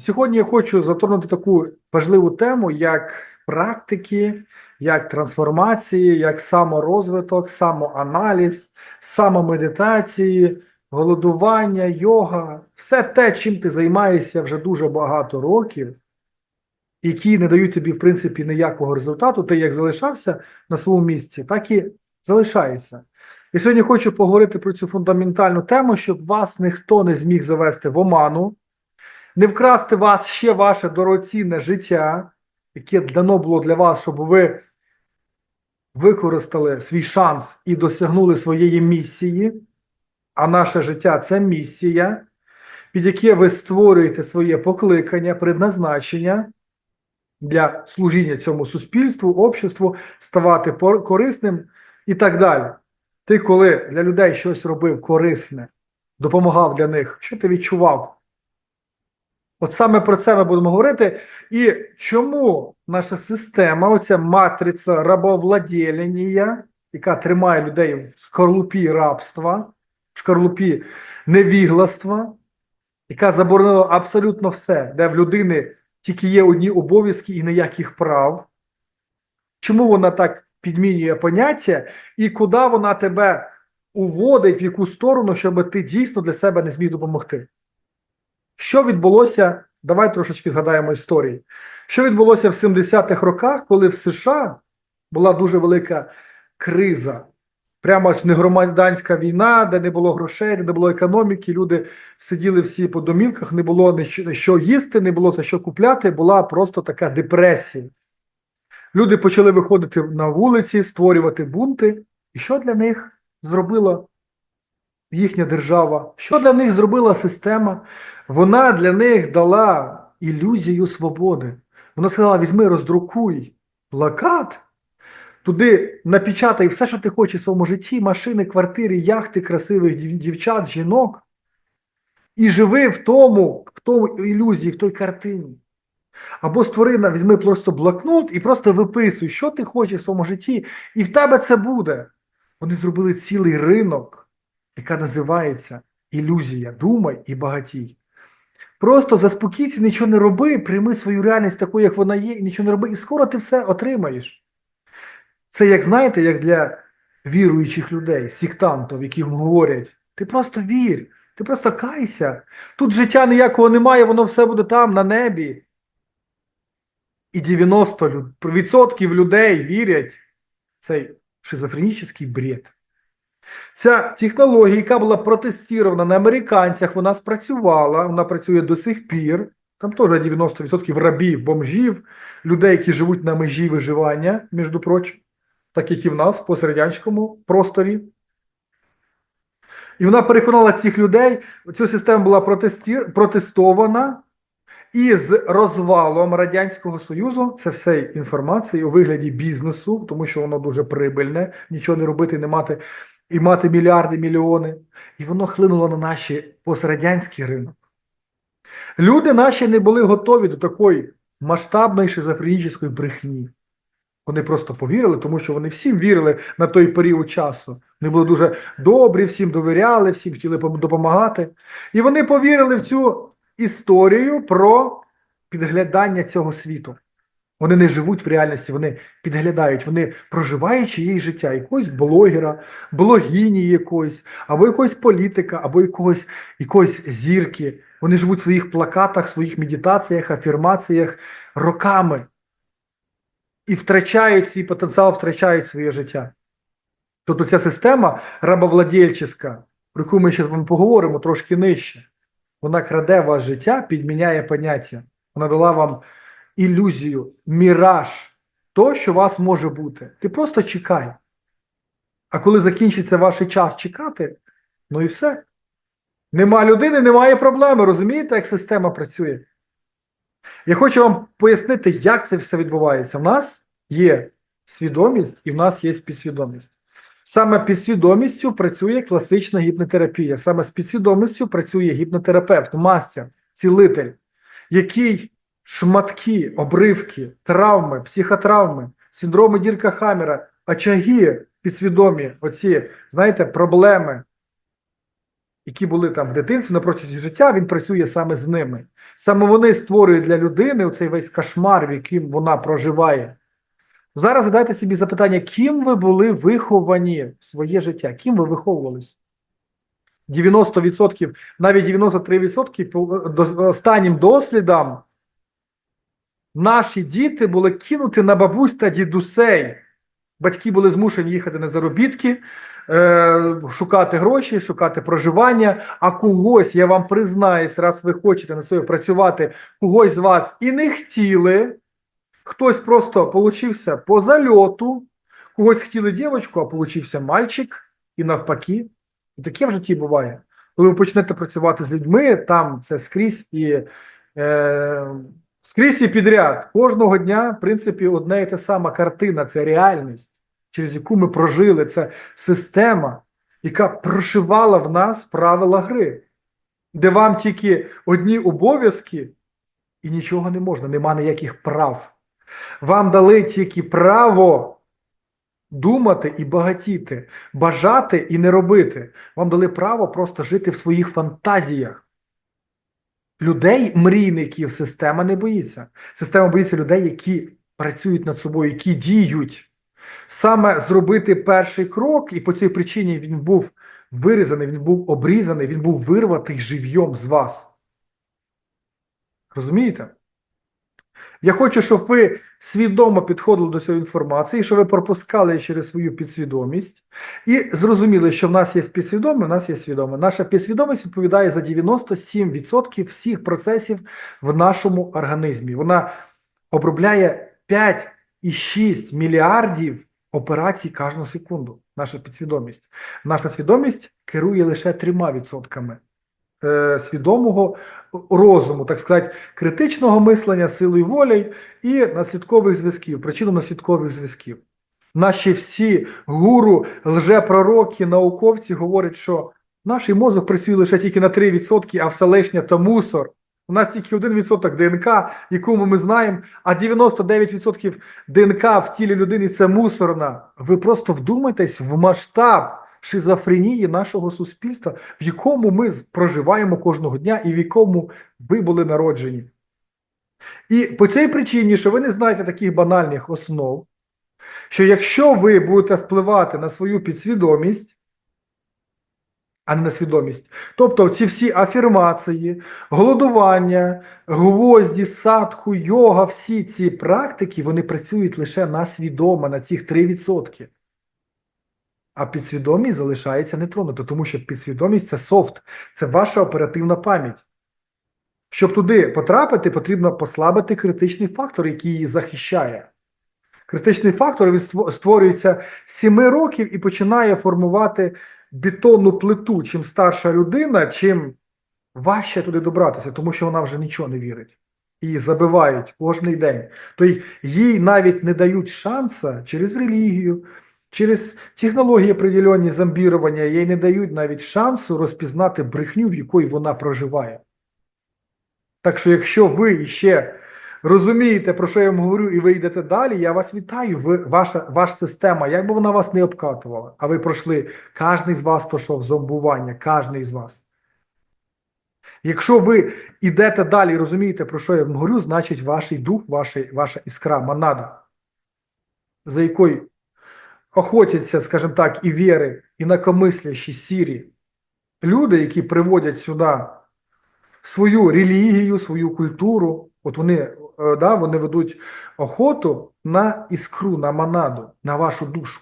Сьогодні я хочу затронути таку важливу тему, як практики, як трансформації, як саморозвиток, самоаналіз, самомедитації, голодування, йога, все те, чим ти займаєшся вже дуже багато років, які не дають тобі, в принципі, ніякого результату, ти як залишався на своєму місці, так і залишаєшся. І сьогодні хочу поговорити про цю фундаментальну тему, щоб вас ніхто не зміг завести в оману, не вкрасти вас ще ваше дорогоцінне життя, яке дано було для вас, щоб ви використали свій шанс і досягнули своєї місії. А наше життя це місія, під яке ви створюєте своє покликання, предназначення для служіння цьому суспільству, обществу, ставати корисним і так далі. Ти, коли для людей щось робив корисне, допомагав для них, що ти відчував? От саме про це ми будемо говорити. І чому наша система, оця матриця рабовладілення, яка тримає людей в шкарлупі рабства, в шкарлупі невігластва, яка заборонила абсолютно все, де в людини тільки є одні обов'язки і ніяких прав. Чому вона так підмінює поняття і куди вона тебе уводить, в яку сторону, щоб ти дійсно для себе не зміг допомогти? Що відбулося? Давай трошечки згадаємо історії. Що відбулося в 70-х роках, коли в США була дуже велика криза? Прямо ось не громадянська війна, де не було грошей, де не було економіки, люди сиділи всі по домівках, не було що- їсти, не було за що купляти, була просто така депресія. Люди почали виходити на вулиці, створювати бунти. І що для них зробила їхня держава? Що для них зробила система? Вона для них дала ілюзію свободи. Вона сказала: візьми, роздрукуй плакат, туди напечатай все, що ти хочеш в своєму житті: машини, квартири, яхти, красивих дівчат, жінок. І живи в тому, в тому ілюзії, в той картині. Або створина, візьми просто блокнот і просто виписуй, що ти хочеш в своєму житті, і в тебе це буде. Вони зробили цілий ринок, яка називається ілюзія. Думай і багатій. Просто заспокійся, нічого не роби, прийми свою реальність такою, як вона є, і нічого не роби, і скоро ти все отримаєш. Це, як знаєте, як для віруючих людей, сектантів, які говорять: ти просто вір, ти просто кайся. Тут життя ніякого немає, воно все буде там, на небі. І 90% людей вірять в цей шизофренічний бред. Ця технологія, яка була протестована на американцях, вона спрацювала, вона працює до сих пір. Там теж 90% рабів, бомжів, людей, які живуть на межі виживання, між прочим, так як і в нас в пострадянському просторі. І вона переконала цих людей, ця система була протестована, і з розвалом Радянського Союзу це все інформація у вигляді бізнесу, тому що воно дуже прибильне, нічого не робити, не мати і мати мільярди, мільйони. І воно хлинуло на наш пострадянський ринок. Люди наші не були готові до такої масштабної шизофренічної брехні. Вони просто повірили, тому що вони всім вірили на той період часу. Вони були дуже добрі, всім довіряли, всім хотіли допомагати. І вони повірили в цю історію про підглядання цього світу. Вони не живуть в реальності, вони підглядають, вони проживають чиєсь життя, якогось блогера, блогині якоїсь, або якогось політика, або якогось, якогось зірки. Вони живуть в своїх плакатах, своїх медитаціях, афірмаціях роками і втрачають свій потенціал, втрачають своє життя. Тобто ця система рабовладельчиська, про яку ми ще з вами поговоримо трошки нижче, вона краде ваше життя, підміняє поняття. Вона дала вам ілюзію, міраж, то, що у вас може бути. Ти просто чекай. А коли закінчиться ваш час чекати, ну і все. Нема людини, немає проблеми. Розумієте, як система працює? Я хочу вам пояснити, як це все відбувається. В нас є свідомість і в нас є підсвідомість. Саме підсвідомістю працює класична гіпнотерапія. Саме з підсвідомістю працює гіпнотерапевт, мастер, цілитель, який шматки, обривки, травми, психотравми, синдроми Дірка Хамера, очаги підсвідомі, оці, знаєте, проблеми, які були там в дитинстві на протязі життя, він працює саме з ними. Саме вони створюють для людини цей весь кошмар, в яким вона проживає. Зараз задайте собі запитання, ким ви були виховані в своє життя, ким ви виховувались? 90%, навіть 93% по останнім дослідам наші діти були кинуті на бабусь та дідусей. Батьки були змушені їхати на заробітки, е, шукати гроші, шукати проживання. А когось, я вам признаюсь, раз ви хочете на собі працювати, когось з вас і не хотіли. Хтось просто получився по зальоту, когось хотіли дівчинку, а получився мальчик, і навпаки. І таке в житті буває. Коли ви почнете працювати з людьми, там це скрізь і е, скрізь і підряд. Кожного дня, в принципі, одна і та сама картина це реальність, через яку ми прожили. Це система, яка прошивала в нас правила гри, де вам тільки одні обов'язки і нічого не можна, нема ніяких прав. Вам дали тільки право думати і багатіти, бажати і не робити. Вам дали право просто жити в своїх фантазіях. Людей, мрійників, система не боїться. Система боїться людей, які працюють над собою, які діють. Саме зробити перший крок, і по цій причині він був вирізаний, він був обрізаний, він був вирватий живйом з вас. Розумієте? Я хочу, щоб ви свідомо підходили до цієї інформації, щоб ви пропускали через свою підсвідомість і зрозуміли, що в нас є підсвідоме, в нас є свідоме. Наша підсвідомість відповідає за 97% всіх процесів в нашому організмі. Вона обробляє 5,6 мільярдів операцій кожну секунду. Наша підсвідомість. Наша свідомість керує лише 3% е, свідомого розуму, так сказати, критичного мислення, силою волі і наслідкових зв'язків, причинно-наслідкових зв'язків. Наші всі гуру, лжепророки, науковці говорять, що наш мозок працює лише тільки на 3%, а все лишнє то мусор. У нас тільки 1% ДНК, якому ми знаємо, а 99% ДНК в тілі людини це мусорна. Ви просто вдумайтесь в масштаб шизофренії нашого суспільства, в якому ми проживаємо кожного дня і в якому ви були народжені. І по цій причині, що ви не знаєте таких банальних основ, що якщо ви будете впливати на свою підсвідомість, а не на свідомість, тобто ці всі афірмації, голодування, гвозді, садху, йога, всі ці практики, вони працюють лише на свідомо, на цих 3%. А підсвідомість залишається нетронуто, тому що підсвідомість це софт, це ваша оперативна пам'ять. Щоб туди потрапити, потрібно послабити критичний фактор, який її захищає. Критичний фактор він створюється з 7 років і починає формувати бетонну плиту. Чим старша людина, чим важче туди добратися, тому що вона вже нічого не вірить. Її забивають кожен день. Тобто їй навіть не дають шанса через релігію, через технології определенні зомбірування, їй не дають навіть шансу розпізнати брехню, в якої вона проживає. Так що, якщо ви ще розумієте, про що я вам говорю, і ви йдете далі, я вас вітаю. Ви, ваша, ваша система, як би вона вас не обкатувала, а ви пройшли, кожен з вас пройшов зомбування, кожен з вас. Якщо ви йдете далі і розумієте, про що я вам говорю, значить ваш дух, ваша, ваша іскра, монада, за якою охотяться, скажімо так, і віри, інакомислящі сірі люди, які приводять сюди свою релігію, свою культуру. От вони, е, да, вони ведуть охоту на іскру, на монаду, на вашу душу.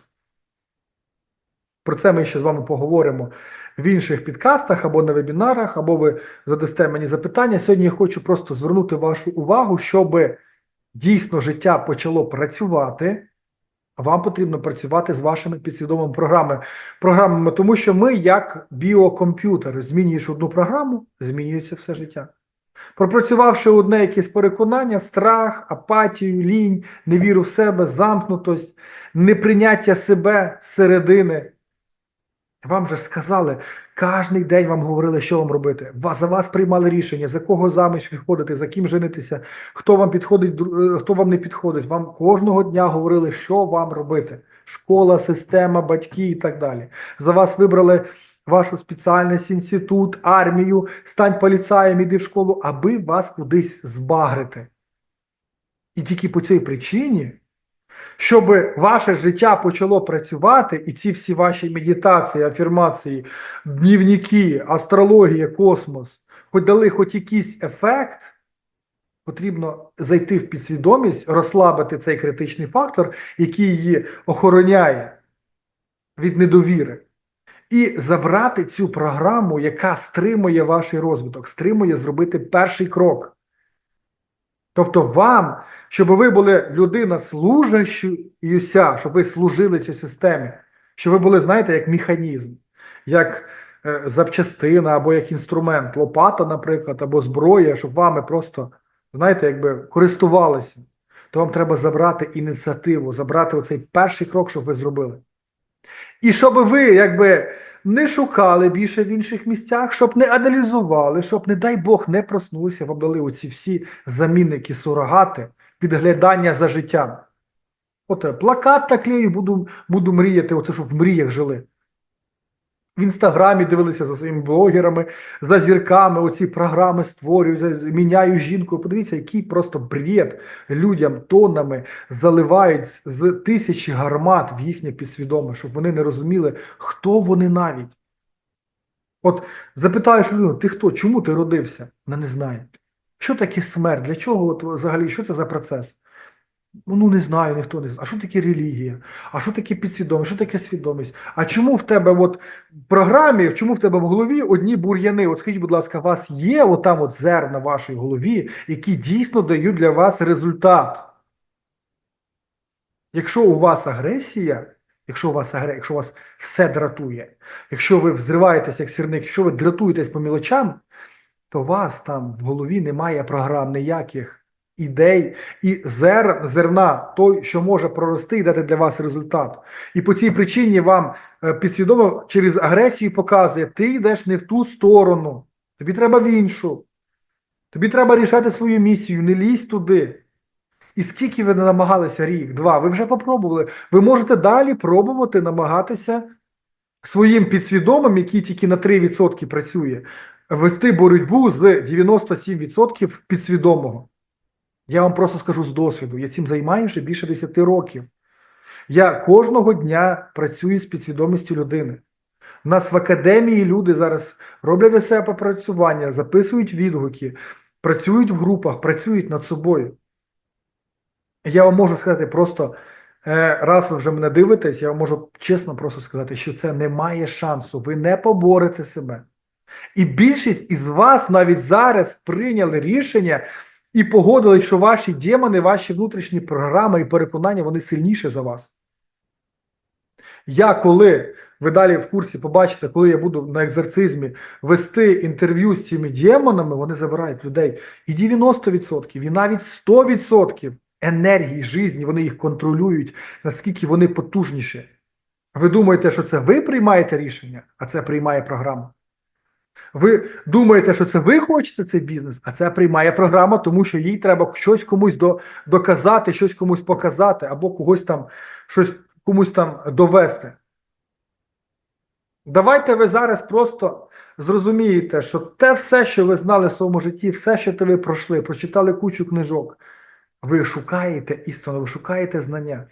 Про це ми ще з вами поговоримо в інших підкастах або на вебінарах, або ви задасте мені запитання. Сьогодні я хочу просто звернути вашу увагу, щоб дійсно життя почало працювати. Вам потрібно працювати з вашими підсвідомими програмами, програмами, тому що ми, як біокомп'ютер, змінюєш одну програму, змінюється все життя. Пропрацювавши одне якесь переконання, страх, апатію, лінь, невіру в себе, замкнутость, неприйняття себе середини. Вам же сказали, кожен день вам говорили, що вам робити. За вас приймали рішення, за кого заміж виходити, за ким женитися, хто вам підходить, е, хто вам не підходить. Вам кожного дня говорили, що вам робити. Школа, система, батьки і так далі. За вас вибрали вашу спеціальність, інститут, армію, стань поліцаєм, іди в школу, аби вас кудись збагрити. І тільки по цій причині, щоб ваше життя почало працювати, і ці всі ваші медитації, афірмації, днівники, астрологія, космос, хоч дали хоч якийсь ефект, потрібно зайти в підсвідомість, розслабити цей критичний фактор, який її охороняє від недовіри, і забрати цю програму, яка стримує ваш розвиток, стримує зробити перший крок. Тобто вам, щоб ви були людина служащуюся, щоб ви служили цій системі, щоб ви були, знаєте, як механізм, як е, запчастина або як інструмент, лопата, наприклад, або зброя, щоб вами просто, знаєте, якби користувалися, то вам треба забрати ініціативу, забрати оцей перший крок, щоб ви зробили. І щоб ви, якби, не шукали більше в інших місцях, щоб не аналізували, щоб, не дай Бог, не проснулися, вам дали оці всі замінники, сурогати, підглядання за життям. От плакат наклею, буду, буду мріяти, оце що в мріях жили. В інстаграмі дивилися за своїми блогерами, за зірками, оці програми створюють, міняю жінку. Подивіться, який просто бред людям тоннами заливають з- тисячі гармат в їхнє підсвідоме, щоб вони не розуміли, хто вони навіть. От запитаєш людину, ти хто? Чому ти родився? Вона не знає. Що таке смерть? Для чого от, взагалі? Що це за процес? Ну, не знаю, ніхто не знає. А що таке релігія? А що таке підсвідомість? Що таке свідомість? А чому в тебе от в програмі, чому в тебе в голові одні бур'яни? От скажіть, будь ласка, у вас є отам от зерна в вашій голові, які дійсно дають для вас результат? Якщо у вас агресія, якщо у вас агресія, якщо вас все дратує, якщо ви взриваєтесь як сірник, якщо ви дратуєтесь по мілочам, то у вас там в голові немає програм ніяких ідей і зер, зерна, той, що може прорости і дати для вас результат. І по цій причині вам е, підсвідомо через агресію показує, ти йдеш не в ту сторону, тобі треба в іншу. Тобі треба рішати свою місію, не лізь туди. І скільки ви не намагалися рік, два, ви вже попробували. Ви можете далі пробувати намагатися своїм підсвідомим, який тільки на 3% працює, вести боротьбу з 97% підсвідомого. Я вам просто скажу з досвіду, я цим займаюся більше 10 років. Я кожного дня працюю з підсвідомістю людини. У нас в академії люди зараз роблять для себе попрацювання, записують відгуки, працюють в групах, працюють над собою. Я вам можу сказати просто, е, раз ви вже мене дивитесь, я вам можу чесно просто сказати, що це не має шансу. Ви не поборете себе. І більшість із вас навіть зараз прийняли рішення і погодились, що ваші демони, ваші внутрішні програми і переконання, вони сильніші за вас. Я коли ви далі в курсі побачите, коли я буду на екзорцизмі вести інтерв'ю з цими демонами, вони забирають людей і 90%, і навіть 100% енергії житті, вони їх контролюють, наскільки вони потужніші. Ви думаєте, що це ви приймаєте рішення, а це приймає програма. Ви думаєте, що це ви хочете цей бізнес, а це приймає програма, тому що їй треба щось комусь до, доказати, щось комусь показати, або когось там щось комусь там довести. Давайте ви зараз просто зрозумієте, що те все, що ви знали в своєму житті, все, що ви пройшли, прочитали кучу книжок, ви шукаєте істину, ви шукаєте знання.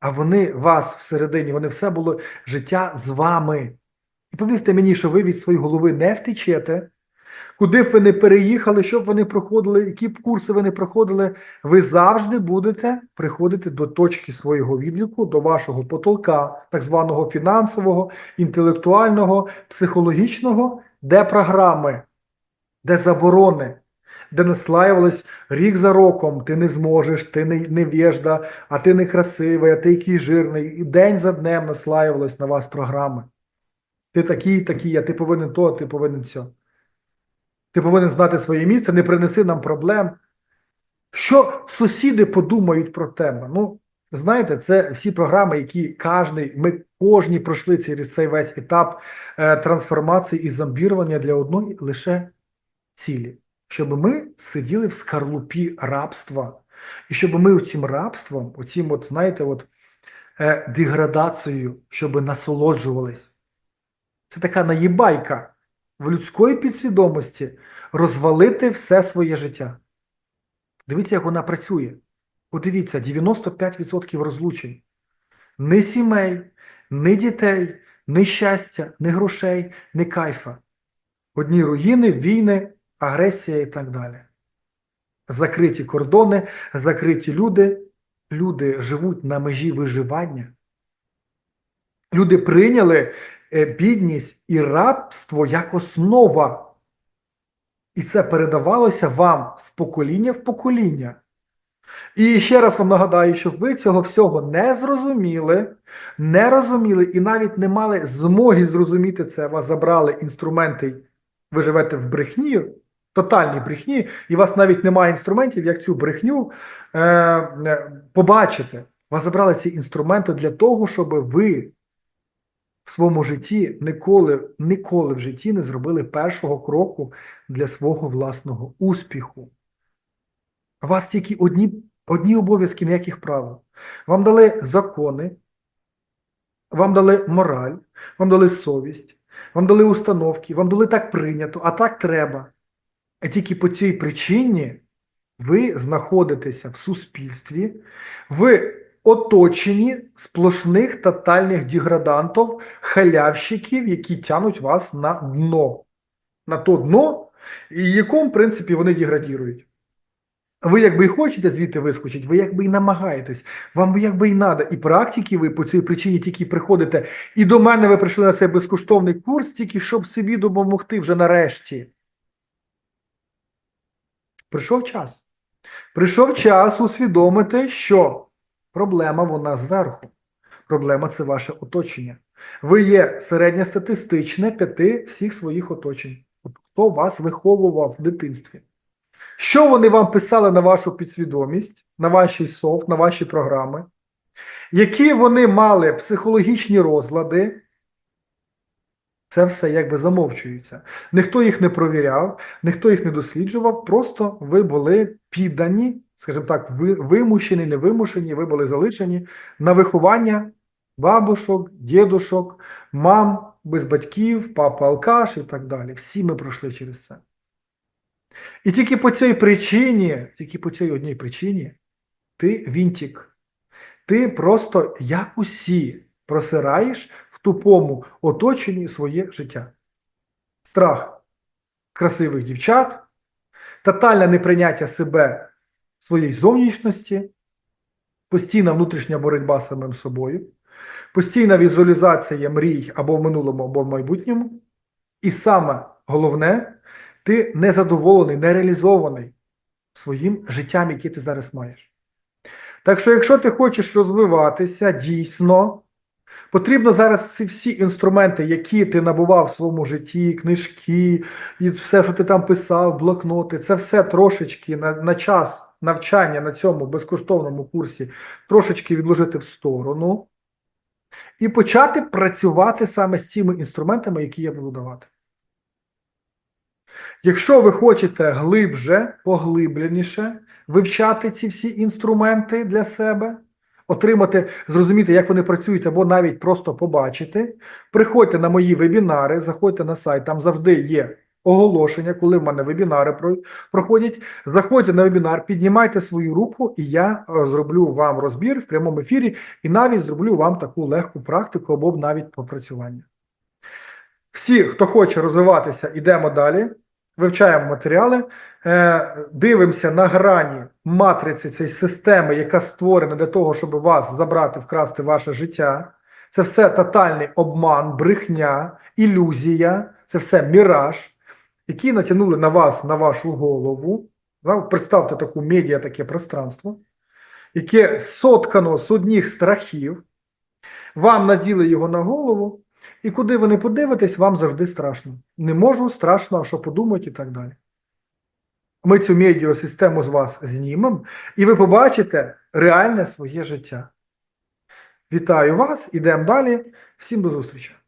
А вони вас всередині, вони все було життя з вами. І повірте мені, що ви від своєї голови не втечете, куди б ви не переїхали, що б ви не проходили, які б курси ви не проходили, ви завжди будете приходити до точки свого відліку, до вашого потолка, так званого фінансового, інтелектуального, психологічного, де програми, де заборони, де наслаювались рік за роком, ти не зможеш, ти не невіжда, а ти не красивий, а ти який жирний. І день за днем наслаювались на вас програми. Ти такий, такий, а ти повинен то, ти повинен це. Ти повинен знати своє місце, не принеси нам проблем. Що сусіди подумають про тебе? Ну, знаєте, це всі програми, які кожний, ми кожні пройшли через цей весь етап е, трансформації і зомбірування для одної лише цілі. Щоб ми сиділи в скарлупі рабства, і щоб ми цим рабством, оцім, от, знаєте, от, е, деградацією, щоб насолоджувались. Це така наїбайка в людської підсвідомості розвалити все своє життя. Дивіться, як вона працює. Подивіться, 95% розлучень. Ні сімей, ні дітей, ні щастя, ні грошей, ні кайфа. Одні руїни, війни, агресія і так далі. Закриті кордони, закриті люди. Люди живуть на межі виживання. Люди прийняли бідність і рабство як основа. І це передавалося вам з покоління в покоління. І ще раз вам нагадаю, щоб ви цього всього не зрозуміли, не розуміли і навіть не мали змоги зрозуміти це. Вас забрали інструменти, ви живете в брехні, тотальній брехні, і у вас навіть немає інструментів, як цю брехню е, е, побачити. Вас забрали ці інструменти для того, щоб ви своєму житті ніколи, ніколи в житті не зробили першого кроку для свого власного успіху. У вас тільки одні, одні обов'язки, ніяких правил. Вам дали закони, вам дали мораль, вам дали совість, вам дали установки, вам дали так прийнято, а так треба. А тільки по цій причині ви знаходитеся в суспільстві, в оточенні сплошних тотальних деградантів, халявщиків, які тянуть вас на дно. На то дно, і якому, в принципі, вони деградірують. Ви якби і хочете звідти вискочити, ви якби і намагаєтесь, вам якби і надо. І практики ви по цій причині тільки приходите. І до мене ви прийшли на цей безкоштовний курс, тільки щоб собі допомогти вже нарешті. Прийшов час. Прийшов час усвідомити, що проблема вона зверху. Проблема це ваше оточення. Ви є середньостатистичне п'яти всіх своїх оточень. Хто вас виховував в дитинстві? Що вони вам писали на вашу підсвідомість, на ваші софт, на ваші програми? Які вони мали психологічні розлади? Це все якби замовчується. Ніхто їх не провіряв, ніхто їх не досліджував, просто ви були піддані, скажімо так, ви, вимушені, невимушені, ви були залишені на виховання бабушок, дідушок, мам без батьків, папа алкаш і так далі. Всі ми пройшли через це. І тільки по цій причині, тільки по цій одній причині, ти вінтік. Ти просто, як усі, просираєш в тупому оточенні своє життя. Страх красивих дівчат, тотальне неприйняття себе своєї зовнішності, постійна внутрішня боротьба з самим собою, постійна візуалізація мрій або в минулому, або в майбутньому. І саме головне, ти незадоволений, нереалізований своїм життям, яке ти зараз маєш. Так що, якщо ти хочеш розвиватися дійсно, потрібно зараз ці всі інструменти, які ти набував в своєму житті, книжки, і все, що ти там писав, блокноти, це все трошечки на, на час навчання на цьому безкоштовному курсі трошечки відложити в сторону і почати працювати саме з цими інструментами, які я буду давати. Якщо ви хочете глибже, поглибленіше вивчати ці всі інструменти для себе, отримати, зрозуміти, як вони працюють, або навіть просто побачити, приходьте на мої вебінари, заходьте на сайт, там завжди є оголошення, коли в мене вебінари проходять. Заходьте на вебінар, піднімайте свою руку, і я е, зроблю вам розбір в прямому ефірі, і навіть зроблю вам таку легку практику або навіть попрацювання. Всі, хто хоче розвиватися, йдемо далі, вивчаємо матеріали, е, дивимося на грані матриці цієї системи, яка створена для того, щоб вас забрати, вкрасти ваше життя. Це все тотальний обман, брехня, ілюзія, це все міраж, які натягнули на вас, на вашу голову. Представте таку медіа, таке пространство, яке соткано з одних страхів, вам наділи його на голову, і куди ви не подивитесь, вам завжди страшно. Не можу, страшно, а що подумають і так далі. Ми цю медіасистему з вас знімемо, і ви побачите реальне своє життя. Вітаю вас, ідемо далі. Всім до зустрічі!